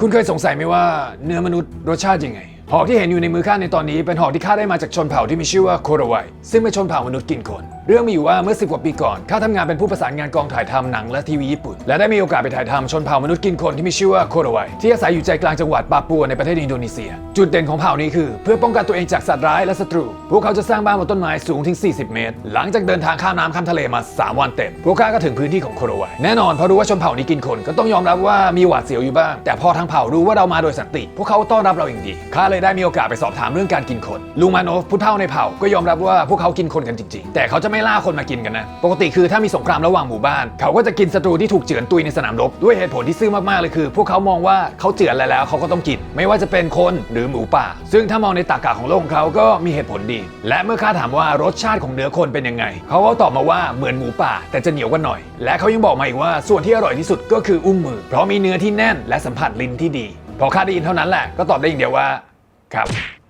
คุณเคยสงสัยไหมว่าเนื้อมนุษย์รสชาติยังไง หอกที่เห็นอยู่ในมือข้าในตอนนี้เป็นหอกที่ข้าได้มาจากชนเผ่าที่มีชื่อว่าโคโรไวซึ่งเป็นชนเผ่ามนุษย์กินคน เรื่องมีอยู่ว่าเมื่อ10กว่าปีก่อนข้าทำงานเป็นผู้ประสานงานกองถ่ายทำหนังและทีวีญี่ปุ่น และได้มีโอกาสไปถ่ายทำชนเผ่ามนุษย์กินคนที่มีชื่อว่าโคโรไวที่อาศัยอยู่ใจกลางจังหวัดปาปัวในประเทศอินโดนีเซีย จุดเด่นของเผ่านี้คือเพื่อป้องกันตัวเองจากสัตว์ร้ายและศัตรู พวกเขาจะสร้างบ้านบนต้นไม้สูงถึง 40 เมตร หลังจากเดินทางข้ามน้ำข้ามทะเลมา 3 วันเต็ม พวกข้าก็ถึงพื้นที่ของโคโรไวแน่นอนเพราะรู้ว่าชนเผ่านี้กินคนก็ต้องยอมรับว่ามีหวาดเสียวอยู่บ้าง แต่พอทางเผ่ารู้ว่าเรามาโดยสันติ พวกเขาต้อนรับเราอย่างดีข้าเลยได้มีโอกาสไปสอบถามเรื่องการกินคนลุงมาโนฟผู้เฒ่าในเผ่าก็ยอมรับว่าพวกเขากินคนกันจริง ๆ แต่เขาจะไม่ไม่ล่าคนมากินกันนะ ปกติคือถ้ามีสงครามระหว่างหมู่บ้าน เขาก็จะกินศัตรูที่ถูกเจือนตุยในสนามรบ ด้วยเหตุผลที่ซื่อมากๆเลยคือ พวกเขามองว่าเขาเจือนอะไรแล้วเขาก็ต้องกิน ไม่ว่าจะเป็นคนหรือหมูป่า ซึ่งถ้ามองในตรรกะของโลกของเขาก็มีเหตุผลดี และเมื่อข้าถามว่ารสชาติของเนื้อคนเป็นยังไง เขาก็ตอบมาว่าเหมือนหมูป่า แต่จะเหนียวกว่าหน่อย และเขายังบอกมาอีกว่าส่วนที่อร่อยที่สุดก็คืออุ้งมือ เพราะมีเนื้อที่แน่น และสัมผัสลิ้นที่ดี พอข้าได้ยินเท่านั้นแหละก็ตอบได้อย่างเดียวว่าครับ